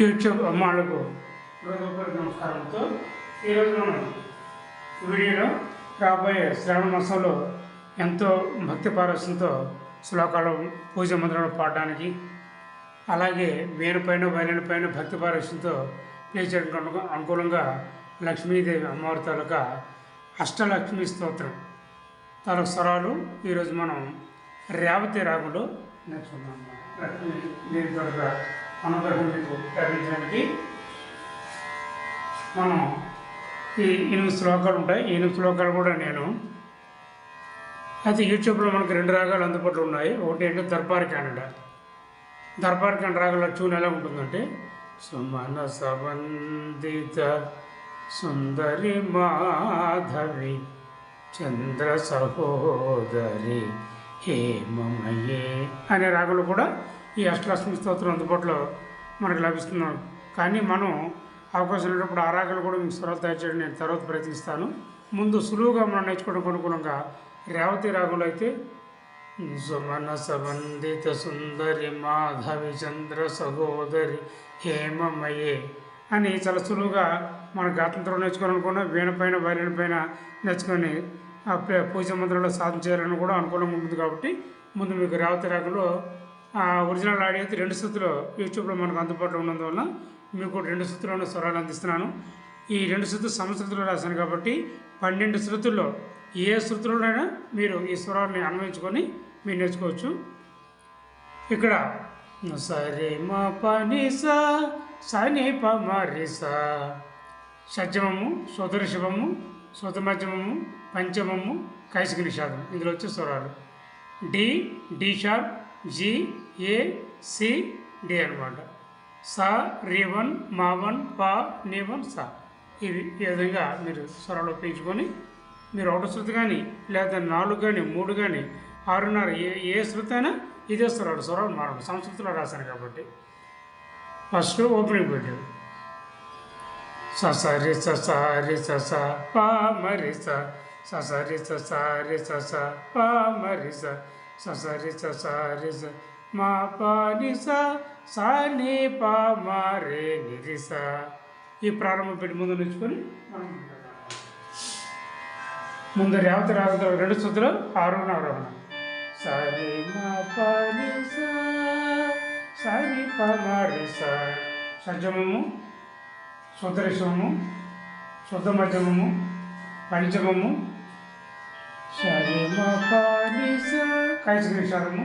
YouTube అమ్మాళ్ళకు హృదయపూర్వక నమస్కారంతో ఈరోజు మనం వీడియోలో రాబోయే శ్రావణ మాసంలో ఎంతో భక్తి పారస్యంతో శ్లోకాలు పూజ మంత్రాలు పాడడానికి అలాగే వీణపైన పైన భక్తి పారస్యంతో ప్లే చేయడానికి అనుకూలంగా లక్ష్మీదేవి అమ్మవారి తాలూకా అష్టలక్ష్మి స్తోత్రం తాలూకు స్వరాలు ఈరోజు మనం రేవతి రాగులో నేర్చుకుందాం. లక్ష్మీ దేవి తాలూకా అనుగ్రహం తగ్గించడానికి మనం ఈ ఎనిమిది శ్లోకాలు ఉంటాయి. ఈ ఎనిమిది శ్లోకాలు కూడా నేను అయితే యూట్యూబ్లో మనకు రెండు రాగాలు అందుబాటులో ఉన్నాయి. ఒకటి ఏంటంటే దర్బార్ క్యానడ దర్బార్ క్యానడా రాగల ట్యూన్ ఎలా ఉంటుందంటే సుమన సబంధిత సుందరి మాధవి చంద్ర సహోదరి హేమమయే అనే రాగులు కూడా ఈ అష్టలక్ష్మి స్తోత్రం అందుబాటులో మనకు లభిస్తున్నాం. కానీ మనం అవకాశం ఉన్నప్పుడు ఆ రాగలు కూడా మీకు స్వరాలు తయారు చేయడం నేను తర్వాత ప్రయత్నిస్తాను. ముందు సులువుగా మనం నేర్చుకోవడం అనుకూలంగా రేవతి రాగంలో అయితే సుమన సంబంధిత సుందరి మాధవి చంద్ర సహోదరి హేమమయే అని చాలా సులువుగా మన గాతంత్రం నేర్చుకోవాలనుకున్న వీణ పైన వైలిన పైన నేర్చుకొని పూజ మంత్రంలో సాధన చేయాలని కూడా అనుకూలంగా ఉంటుంది కాబట్టి. ముందు మీకు రేవతి రాగంలో ఒరిజినల్ ఆడియో అయితే రెండు స్థుతులు యూట్యూబ్లో మనకు అందుబాటులో ఉన్నందువల్ల మీకు రెండు స్థుతులను స్వరాలు అందిస్తున్నాను. ఈ రెండు శృతులు సంస్కృతిలో రాశాను కాబట్టి పన్నెండు శృతుల్లో ఏ శృతులైనా మీరు ఈ స్వరాన్ని అన్వయించుకొని మీరు నేర్చుకోవచ్చు. ఇక్కడ సరే మా పని సా సని ప షడ్జమము సోదర శివము సోతమధ్యమము పంచమము కైసిక నిషాదం. ఇందులో వచ్చే స్వరాలు. D D sharp G A C D అనమాట సా రి వన్ మా వన్ పా ని వన్ సా. ఇవి ఈ విధంగా మీరు స్వరాలు ఉపయోగించుకొని మీరు ఒకటి శృతి కానీ లేదా నాలుగు కానీ మూడు కానీ ఆరున్నర ఏ ఏ శృతి అయినా ఇదే స్వరాలు స్వరాలు మారడం సంస్కృతిలో రాశాను కాబట్టి. ఫస్ట్ ఓపెనింగ్ పెట్టాడు ససరి ససారి సస పా మరి స. ససరి ససారి సస పా మరి స. ససరి ససారి స మా పా ని సా నీ పా మా రే నిరి ఈ ప్రారంభం పెట్టి ముందు నేర్చుకొని ముందు రేవతి రాగంతో రెండు శుద్ధులు ఆరోహణ ఆరోహణ. సరి మా పా సరి పా మా రి స. షడ్జమము శుద్ధరిషము శుద్ధ మధ్యమము పంచమము శరీమ పానిస కైసరిషము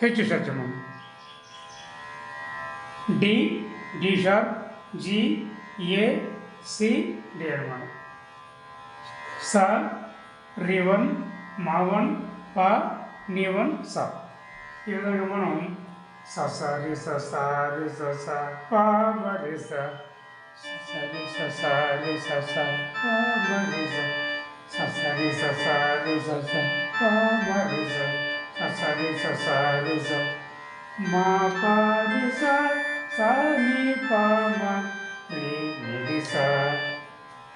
హెచ్చు షడ్జమము D D sharp G A C D అనమాట స రివన్ మావన్ ప నివన్ స ఈ విధంగా మనం ససారి ససారి సస ప మరి స సరి ససారి సస ప మరి స ససరి ససారి సస ప మరి స ససరి ససారి స మా పారి స స ని ప మ రి ని స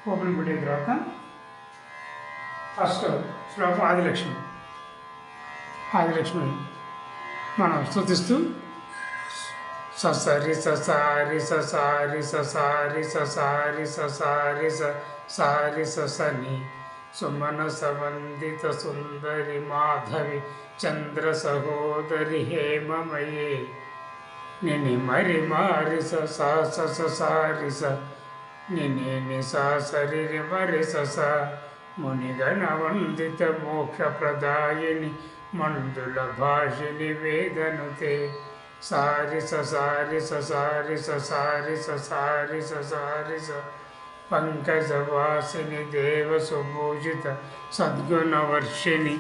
ఓపెన్ పెట్టిన తర్వాత ఫస్ట్ శ్లోకం ఆదిలక్ష్మి ఆదిలక్ష్మి మనం స్థుతిస్తూ ససరి ససారి ససారి ససారి ససారి ససారి స సారి ససని सुमनसमन्दितसुन्दरि माधवि चन्द्रसहोदरि हेममये निनिमरिमारिस सा ससारिस निनिनि सा सरिरिमरिस सा मुनिगणवन्दितमोक्षप्रदायिनि मण्डुलभाषिनि स सारिस स सारिस स सारिस स सारिस మరి స స మునిగణ వందిత మోక్ష ప్రదాయిని మందుల భాషిని వేదనుతే సారి స సారి స సారి స సారి స సారి స సారి స పంకజవాసిని దేవ సుభూషిత సద్గుణవర్షిణి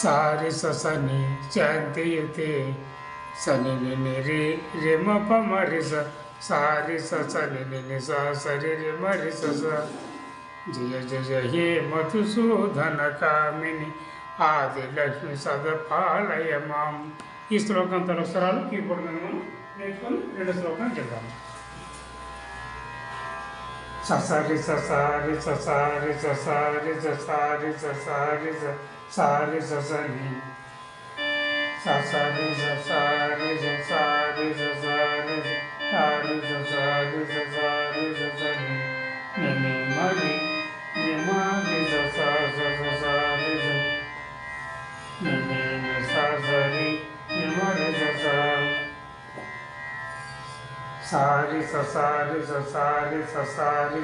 సారి స సని శాంతియుతే సని ని రి రిమ ప మరి స సారి స సని ని స సరి రి మరి స స జయ జయ హే మధుసూదన కామిని ఆది లక్ష్మి సదపాలయ మాం ఈ శ్లోకం తన స్వరాలు కీబోర్డ్ మీద మనం నేర్చుకొని రెండో శ్లోకాన్ని చెప్తాము ససారి ససారి ససారి ససారి ససారి ససారి సారి ససని ససారి ససారి ససారి ససారి సారి ససారి ససారి సారి ససారి ససారి ససారి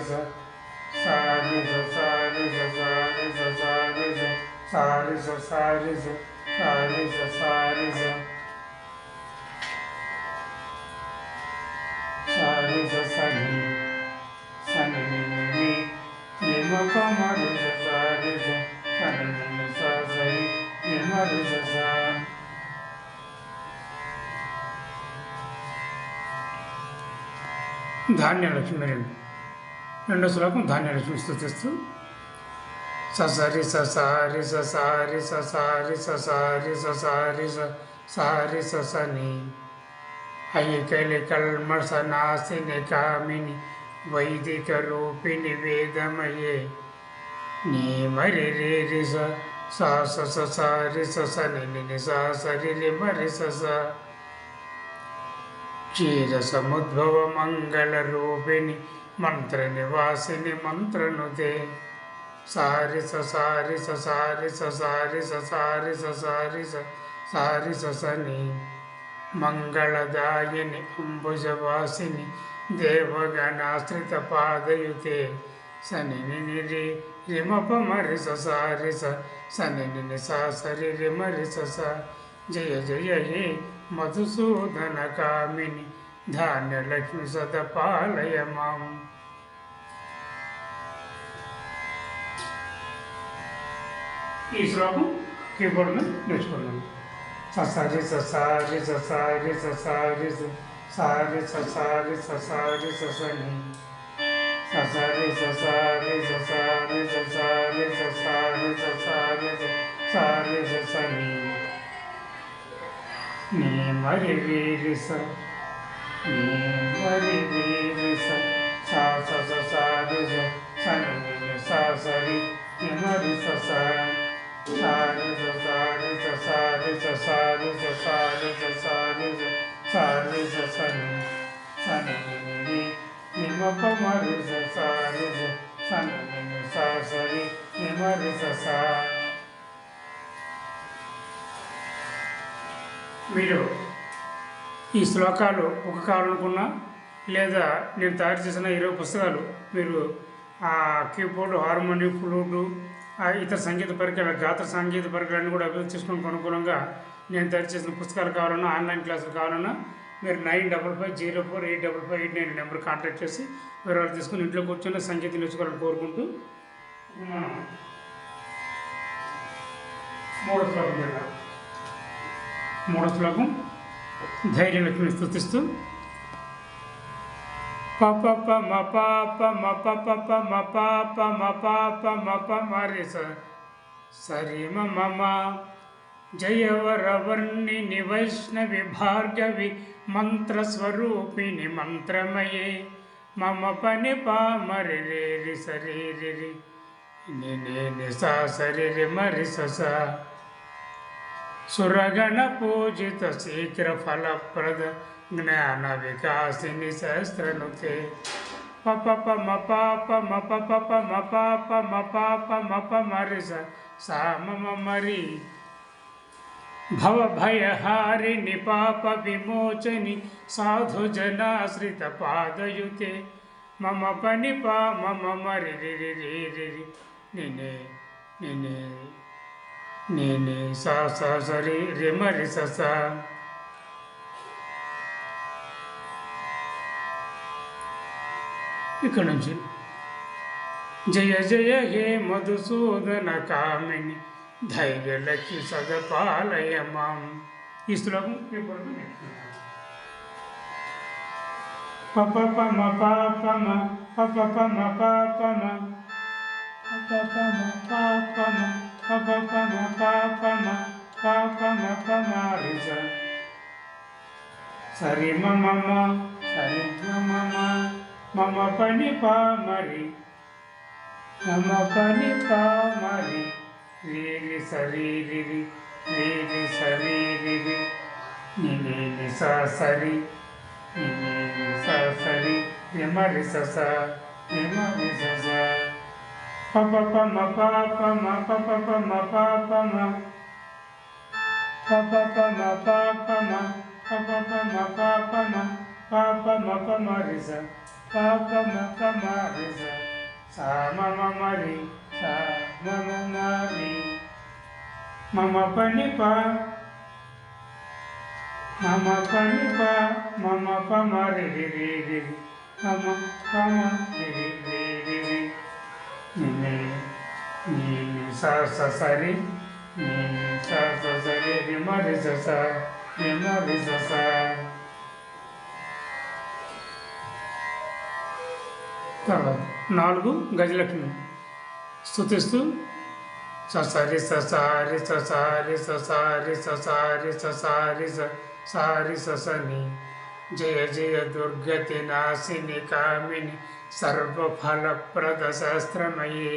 సారి ససారి ససారి ససారి సారి ససారి సారి ససారి ధాన్యలక్ష్మి రెండు రెండో శ్లోకం ధాన్యలక్ష్మి స్థుతిస్తూ ససరి ససారి ససారి ససారి ససారి ససారి సారి ససని ఐకలి కల్మష నాశిని కామిని వైదిక రూపిణి వేదమయే. నీ మరి రేరి స సారి ససని ని సరి రి మరి సస ಕ್ಷೀರಸಮುದ್ಭವ ಮಂಗಳ ರೂಪಿಣಿ ಮಂತ್ರ ನಿವಾಸಿ ಮಂತ್ರ ನುತೆ ಸಾರಿ ಸ ಸಾರಿ ಸ ಸಾರಿ ಸಾರಿ ಸಾರಿ ಸಾರಿ ಸಾರಿ ಸ ಸನಿ. ಮಂಗಳದಾಯಿ ಅಂಬುಜವಾಸಿ ದೇವಗಣಾಶ್ರಿತ ಪಾದಯುತೆ. ಸನಿ ನಿರಿ ರಿಮ ಸಾರಿ ಸನಿ ನಿ ನಿ ಸಾ ಸರಿ ರಿಮರಿ ಸ ಸ ಜಯ ಜಯ ಹೇ మధుసూదన కామిని ధాన్యలక్ష్మి సదపాలయ మాం ఈ శ్లోకం కీబోర్డ్ మీద నేర్చుకున్నాను ససారి ససారి ససారి ససారి సారి ససారి ససారి ససని ససారి ససారి ససారి ససారి ససారి ససారి సారి ససని नी मरे वीर सा नी मरे वीर सा सा सा सा सा रे सा सा रे रे सा सा रे नी मरे सा सा सा रे सा सा रे सा सा रे सा सा रे सा सा रे सा सा रे सा सा रे सा सा रे सा रे रे रे नी म प म रे सा सा रे सा सा रे रे सा सा रे नी मरे सा सा మీరు ఈ శ్లోకాలు ఒక కావాలనుకున్నా లేదా నేను తయారు చేసిన ఇరవై పుస్తకాలు మీరు ఆ కీబోర్డు హార్మోనియం ఫ్లూటు ఇతర సంగీత పరికరాలు గాత్ర సంగీత పరికరాలను కూడా అభివృద్ధి చేసుకోవడానికి అనుకూలంగా నేను తయారు చేసిన పుస్తకాలు కావాలన్నా ఆన్లైన్ క్లాసులు కావాలన్నా మీరు nine double five zero four eight double five eight nine number contact చేసి వివరాలు తీసుకుని ఇంట్లో కూర్చొని సంగీతం నేర్చుకోవాలని కోరుకుంటూ మనం మూడో శ్లోకం మూడో శ్లోకం ధైర్యలక్ష్మి స్థుతిస్తూ పప మ పాప మపాప మపాప మ పాప మ పాప మ ప మరి సరి మమ జయవరవర్ణిని వైష్ణవి భార్గవి మంత్రస్వరూపిణి మంత్రమయే మమ పని పామరి రేరి సరీరి నినే నిసా సరిరి మరి ససా सुरगण पूजित शीघ्र फल प्रद ज्ञान विकासिनी प नुते पप प पाप मप प मपाप मपाप मप मरि सा म मरि भव भय हारिणि निपाप विमोचनि साधु जनाश्रित पादयुते मम पनिपा मम मरि निने निने ने ने सा सा सा रे रे म रे सा सा ఇక్కడ నుంచి జయ జయ హే మధుసూదన కామిని ధైర్యలక్ష్మి సదపాలయ మాం ఈ శ్లోకం ఇప్పుడు పపమ పాపమ పపమ పాపమ పపమ పాపమ pa pa ma pa pa ma pa pa ma pa ma re sa ma ma ma sa ma ma ma ma ma pa mari. pa ma re ma ma pa ni pa ma re re re sa re re re re ni ni sa sari ni ni ni sa sari. Ni ma ni sa sa ni ma ni sa sa pa pa pa ma pa pa ma pa pa pa ma pa pa ma pa pa pa ma pa pa ma pa pa pa ma pa pa ma pa pa ma pa ma re sa pa pa ma pa ma re sa sa ma ma ma re sa ma ma ma re ma ma pa ni pa ma ma pa ni pa ma ma pa ma re re re re ma ma pa ma re re Gajalakshmi स्तुति ससारी ससारी ससारी ससारी ससारी ससारी ससारी ससनी जय जय दुर्गति नाशिनी कामिनी सर्वफल प्रद शास्त्रमयी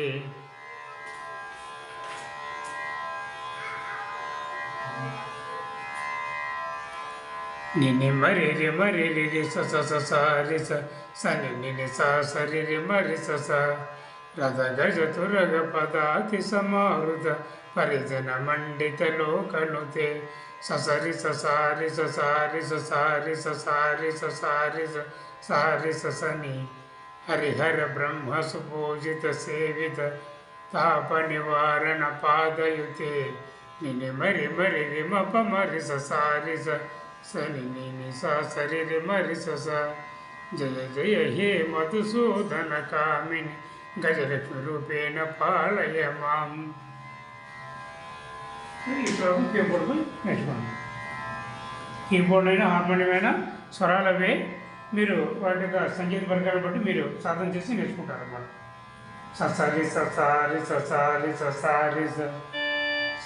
నిన్నే మరి రి మరి రి రి స స స స రి స స ని ని ని స స రి రి మరి స స రథ గజ తురగ పదాతి సమారుత పరిజన మండిత లోకనుతే స స రి స స రి స స రి స స రి స స రి స స రి స హరిహర బ్రహ్మ సుపూజిత సేవిత తాప నివారణ పాదయుతే నిని మరి మరి రిమ మరి స స సని ని స మరి సస జయ జయ హే మధుసూదన కామిని గజలక్ష్మి రూపేణ పాలయ మాం. ఇక్కడ కీబోర్డ్ పోయి నేర్చుకోండి. కీబోర్డ్ అయినా హార్మోనియం అయినా స్వరాలవే మీరు వాటి యొక్క సంగీత వర్గాన్ని బట్టి మీరు సాధన చేసి నేర్చుకుంటారు అన్నమాట ససారి ససారి ససారి ససారి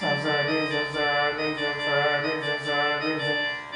ససారి ససారి ససారి ససారి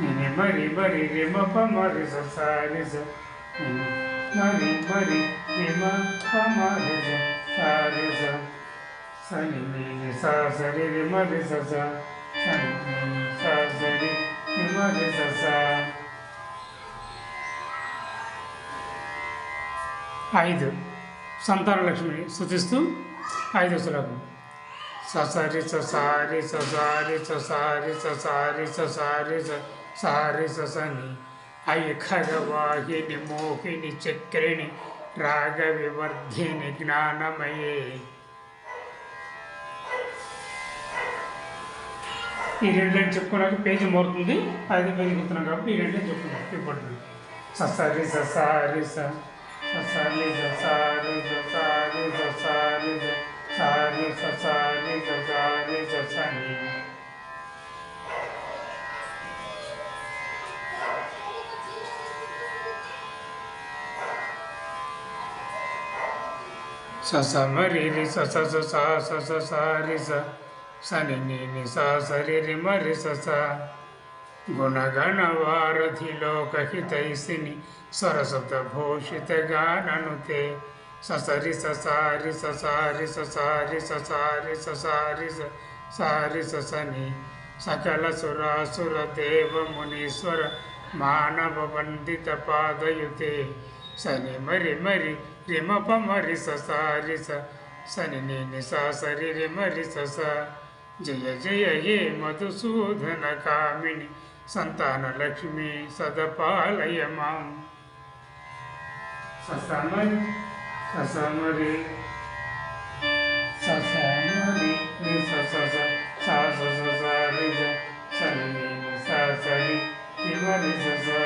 నిని బరి బరి రిమ పమరి సారి నని బరి రిమ పమరి సారి సని నిని సాసరి రిమ రి సస సని నిని సాసరి రిమ రి సస ఐదు సంతాన లక్ష్మిని సూచిస్తూ ఐదు శ్లోకం ససరి ససారి ససారి ససారి ససారి ససారి ససారి స సారి ససని అయి మోహిని చక్రిణి రాగ వివర్ధిని జ్ఞానమయే ఈ రెండు లైన్ చెప్పుకున్నాక పేజీ మారుతుంది ఐదు పేజీ గుర్తున్నాం కాబట్టి ఈ రెండు లైన్ చెప్పుకున్నాం ఇప్పుడు ససారి ససారి స ససారి ససారి ససారి ససారి సారి ససారి ససారి सा मरी मरि रि सा सा सा सा रि सा सा नि नि नि सा सा रि रि मरि सा सा गुणगण वारधि लोकहितैषिनि सरसतभूषितगाननुते स स रि स सा रि स सा रि स सा रि स सा रि स सा रि स सा रि स स नि सकलसुरासुरदेवमुनीश्वर मानववन्दितपादयुते sani mari mari rima pa mari sa sa ri sa. Sani ni ni sa sa ri ri mari sa sa. Jaya jaya ye madhusudhana kamini. సంతాన లక్ష్మి సదపాలయ మాం ససమరి ni ni sa sa ri సరి సరి sa sa.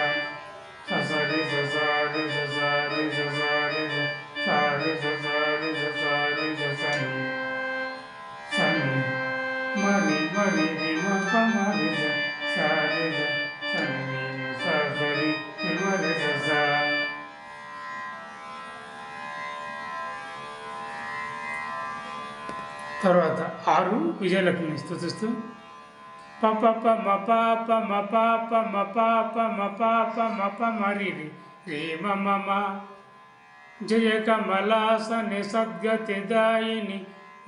విజయలక్ష్మిని స్థుతిస్తూ పప ప మ పాప మ పాప మ పాప మ పాప మ ప మరి రే మమ మ మ మ జయ కమలాసని సద్గతిదాయిని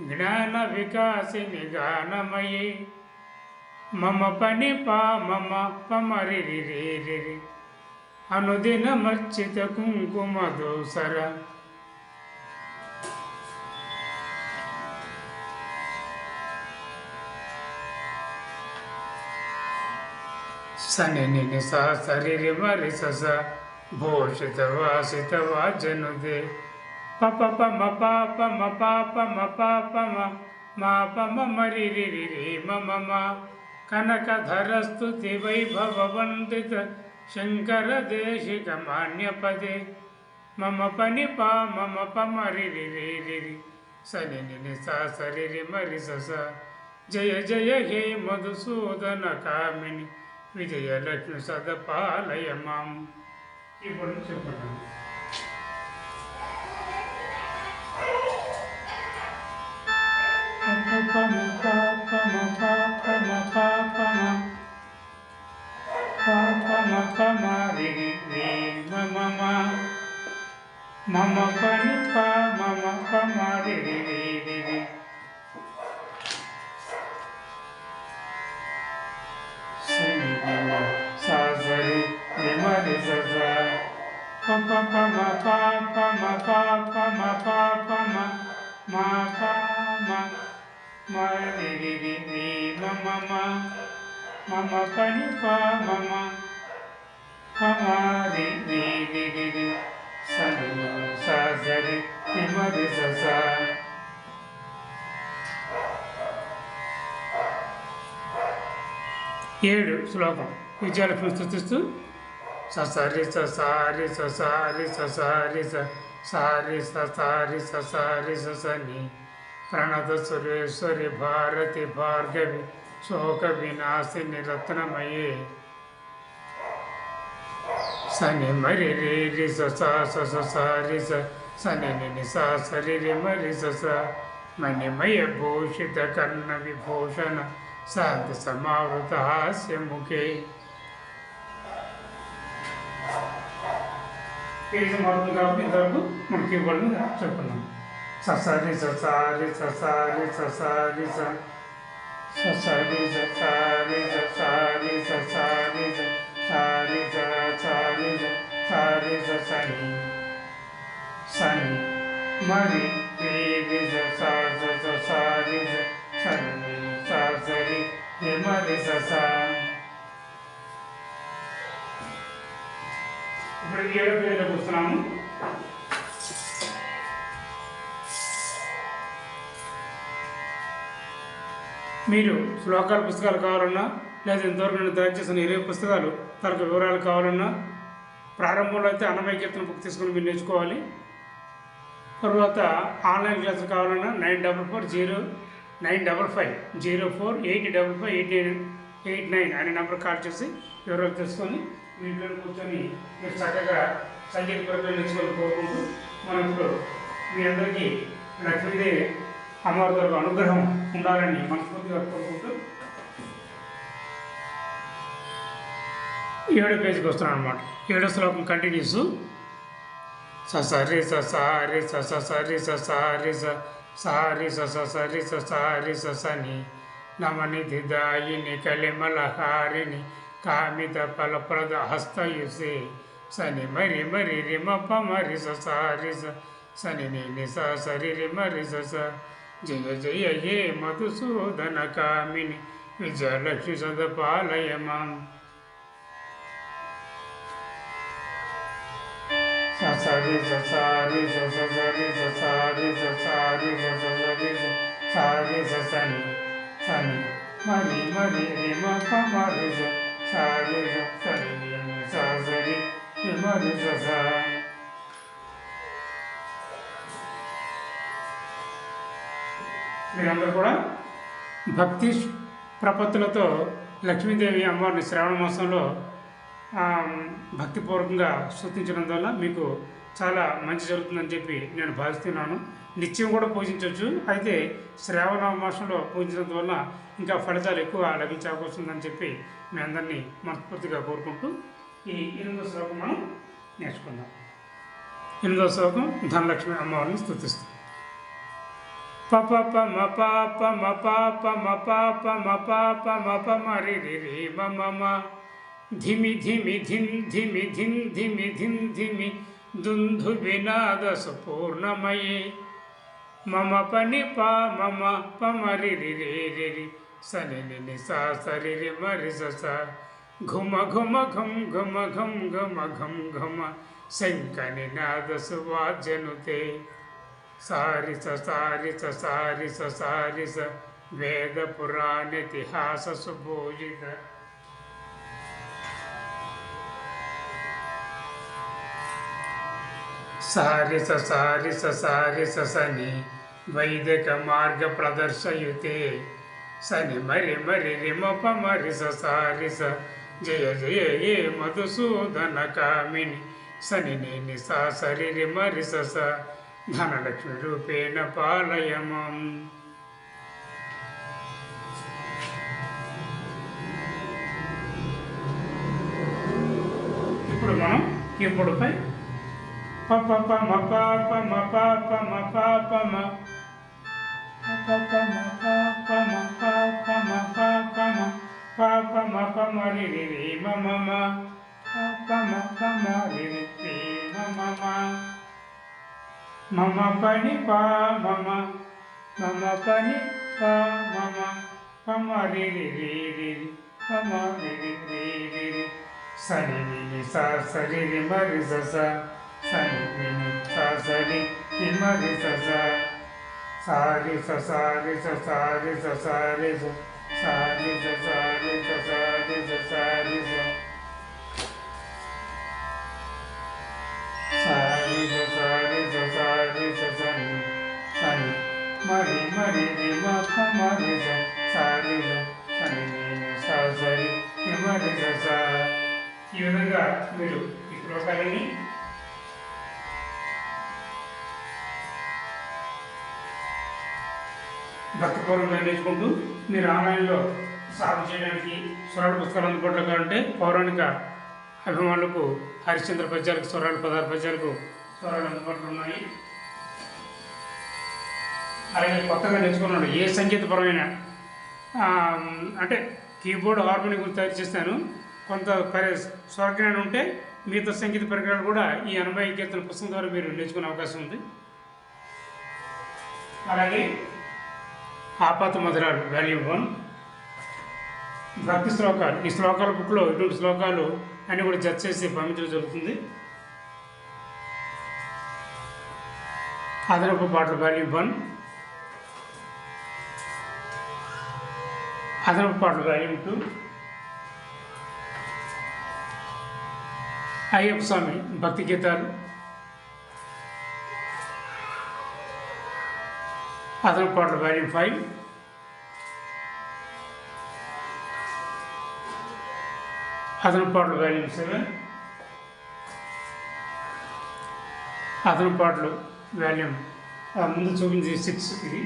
జ్ఞాన వికాసిని గానమయే మమ పని పా మమ పమరి రి రి రి అనుదిన మర్చిత కుంకుమ దోసర सनि निनि सा सरिरिमरि पप पाप म म म पम मरिरिरि मम मा कनकधरस्तुति वैभववन्दित शङ्करदेशिकमान्यपदे। मम पनिपा, मम पमरिरिरिरि सनि सा जय जय हे मधुसूदन कामिनी விஜயலட்சுமி சதபாலயமாம் இப்படி சொல்லணும் பாப்பமா பாப்பமா பாப்பமா பாப்பமா மம மம ప ప ప మ ప ప మ ప ప మ ప ప మ మ ప మ మ రి రి రి రి మ మ మ మమ పని ప మమ ప మ రి రి రి రి రి సరి మ స సరి రి మరి స స ఏడు శ్లోకం విజయలక్ష్మి స్థుతిస్తూ ససరి ససారి ససారి ససారి సారి ససారి ससरि ससारि ससारि ससारि स सारि ससारि ससारि ससनि। प्रणत सुरेश्वरि भारति भार्गवि शोकविनाशिनि रत्नमये। सनि मरि रि ससा ससारि स सनि नि सा सरि मरि सस। मणिमय हास्य मुखे। ముఖే పేజీ మారుతుంది కాబట్టి ఇంతవరకు మనకి ఇవ్వాలని చెప్పుకున్నాం ససారి ససారి ససారి ససారి స ససారి ససారి ససారి ససారి సారి సారి సారి సని సని మరి రేరి ససా ససారి సని సారి మరి ససారి ఇప్పుడు ఏడో పేజీలోకి వస్తున్నాము. మీరు శ్లోకాల పుస్తకాలు కావాలన్నా లేదా ఇంతవరకు నేను తయారు చేసిన ఇరవై పుస్తకాలు తనకు వివరాలు కావాలన్నా ప్రారంభంలో అయితే అన్నమైక్యతను బుక్ తీసుకుని మీరు నేర్చుకోవాలి. తర్వాత ఆన్లైన్ క్లాసులు కావాలన్నా nine double four zero nine double five zero four eight double five eight nine eight nine అనే నెంబర్ కాల్ చేసి వివరాలు తెలుసుకొని మీ కూర్చొని మీరు చక్కగా సంగీత ప్రక్రియ నేర్చుకొని కోరుకుంటూ మనం ఇప్పుడు మీ అందరికీ లక్ష్మీదేవి అమ్మవారి గారు అనుగ్రహం ఉండాలని మనస్ఫూర్తిగా కోరుకుంటూ ఏడో పేజీకి వస్తున్నాను అనమాట ఏడో శ్లోకం కంటిన్యూస్ ససరి ససారి ససరి ససారి సారి ససరి ససారి ససని నమని దిదాయిని కలిమలహారిని कामित फलप्रद हस्तयुषे शनि मरी मरी रिम पम रिस रिस शनि नि स सरि रिम रिस जय जय ये मधुसूदन कामिनि। विजयलक्ष्मी सदपालय माम्। ससरि ससारि ससरि ससारि ससारि ससरि सारि ससनि सनि मरि मरि रिम पमरि स సరి సరి మీరందరూ కూడా భక్తి ప్రపత్తులతో లక్ష్మీదేవి అమ్మవారిని శ్రావణ మాసంలో భక్తిపూర్వకంగా స్తుతించడం వల్ల మీకు చాలా మంచి జరుగుతుందని చెప్పి నేను భావిస్తున్నాను నిత్యం కూడా పూజించవచ్చు అయితే శ్రావణ మాసంలో పూజించడం వల్ల ఇంకా ఫలితాలు ఎక్కువ లభించే అవకాశం ఉందని చెప్పి మీ అందరినీ మనస్ఫూర్తిగా కోరుకుంటూ ఈ ఎనిమిదో శ్లోకం మనం నేర్చుకుందాం ఎనిమిదో శ్లోకం ధనలక్ష్మి అమ్మవారిని స్థుతిస్తుంది పప పమ పాప మ పాప మ పాప మ పాప మ ప మరి రి రి మ మ మ ధిమి ధిమి ధిన్ ధిమి ధిన్ ధిమి ధిన్ ధిమి दुन्धुविनादसुपूर्णमये मम पनिपा, मम पमरिरिरेरिरि सनिनि सा सरिरि मरिसस घुम घुम घुम, घम घम घम, घुम घुम। शङ्कनिनादसुवाजनुते सारि, स सारि स सारि स सारि, स। वेदपुराणितिहाससुभूषित స సారి స సని వైదిక మార్గ ప్రదర్శయుతే. సని మరి మరి రిమప మరి స స జయ జయ ఏ మధుసూదన కామిని. సని నేని సా సరి రి మరి స ధనలక్ష్మి రూపేణ పాలయమం. ఇప్పుడు మనం ఇప్పుడుపై pa pa pa ma pa pa ma pa pa ma pa pa ma pa pa ma pa pa ma pa pa ma pa pa ma pa pa ma pa ma re re re ma ma ma pa pa ma pa ma re re re ma ma ma ma ma pa ni pa ma ma ma ma pa ni pa ma ma pa ma re re re re pa ma re re re re sa ni ni sa sa re re ma re sa sa. சனிப்பினி சசரி இமரி சச சாரி சசாரி சசாரி சசாரி சாரி சசாரி சசாரி சசாரி சாரி சசாரி சசாரி சசனி சனி மரி மரி ரிம மரி சாரி சனி సరి ఈ విధంగా మీరు ఈ శ్లోకాలని భక్తిపూర్వకంగా నేర్చుకుంటూ మీరు ఆన్లైన్లో సాగు చేయడానికి స్వరాల పుస్తకాలు అందుబాటులో కావాలంటే పౌరాణిక అభిమానులకు హరిశ్చంద్ర పద్యాలకు స్వరాలు పదహారు పద్యాలకు స్వరాలు అందుబాటులో ఉన్నాయి. అలాగే కొత్తగా నేర్చుకున్నాడు ఏ సంగీతపరమైన అంటే కీబోర్డ్ హార్మోని గురించి తయారు చేస్తాను కొంత పరి స్వరజ్ఞానం ఉంటే మిగతా సంగీత పరికరాలు కూడా ఈ ఎనభై కీర్తన పుస్తకం ద్వారా మీరు నేర్చుకునే అవకాశం ఉంది. అలాగే ఆపాత మధురాలు వాల్యూమ్ వన్ భక్తి శ్లోకాలు. ఈ శ్లోకాల బుక్లో ఇటువంటి శ్లోకాలు అన్ని కూడా జడ్జ్ చేసి పంపించడం జరుగుతుంది. అదనపు పాటలు వాల్యూమ్ వన్ అదనపు పాటలు వాల్యూమ్ టూ అయ్యప్ప స్వామి భక్తి గీతాలు. other got verified. Other part value 7, other part value ముందు చూపించి సిక్స్ ఇది.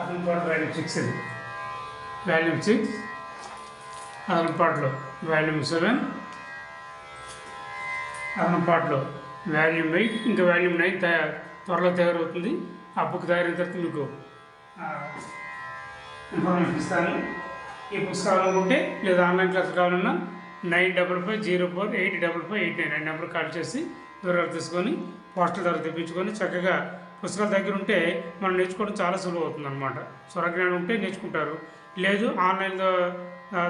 అతని పాట వాల్యూమ్ సిక్స్ ఇది. Volume six. అతని పాటలో వాల్యూమ్ సెవెన్. అతని పాటలో వాల్యూమ్ ఎయిట్. ఇంకా వాల్యూమ్ నైన్ త్వరలో తయారవుతుంది. ఆ బుక్ తయారైన తర్వాత మీకు ఇన్ఫర్మేషన్ ఇస్తాను. ఈ పుస్తకాలు అనుకుంటే లేదా ఆన్లైన్ క్లాస్ కావాలన్నా nine double five zero four eight double five eight nine nine number call చేసి వివరాలు తీసుకొని పోస్టల్ ద్వారా తెప్పించుకొని చక్కగా పుస్తకాల దగ్గర ఉంటే మనం నేర్చుకోవడం చాలా సులువు అవుతుంది అనమాట స్వరజ్ఞానం ఉంటే నేర్చుకుంటారు. లేదు ఆన్లైన్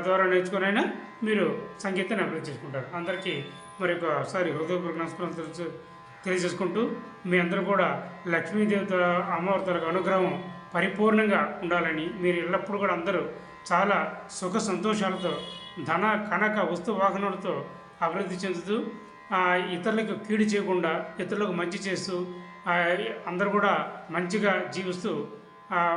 ద్వారా నేర్చుకునైనా మీరు సంగీతాన్ని అభివృద్ధి చేసుకుంటారు. అందరికీ మరి ఒకసారి హృదయపూర్వక నమస్కారం తెలుసు తెలియజేసుకుంటూ మీ అందరూ కూడా లక్ష్మీదేవత అమ్మవారి త్వరగా అనుగ్రహం పరిపూర్ణంగా ఉండాలని మీరు ఎల్లప్పుడూ కూడా అందరూ చాలా సుఖ సంతోషాలతో ధన కనక వస్తు వాహనాలతో అభివృద్ధి చెందుతూ ఇతరులకు కీడు చేయకుండా ఇతరులకు మంచి చేస్తూ అందరూ కూడా మంచిగా జీవిస్తూ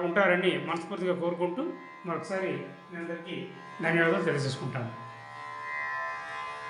ఉంటారని మనస్ఫూర్తిగా కోరుకుంటూ మరొకసారి మీ అందరికీ ధన్యవాదాలు తెలియజేసుకుంటాను.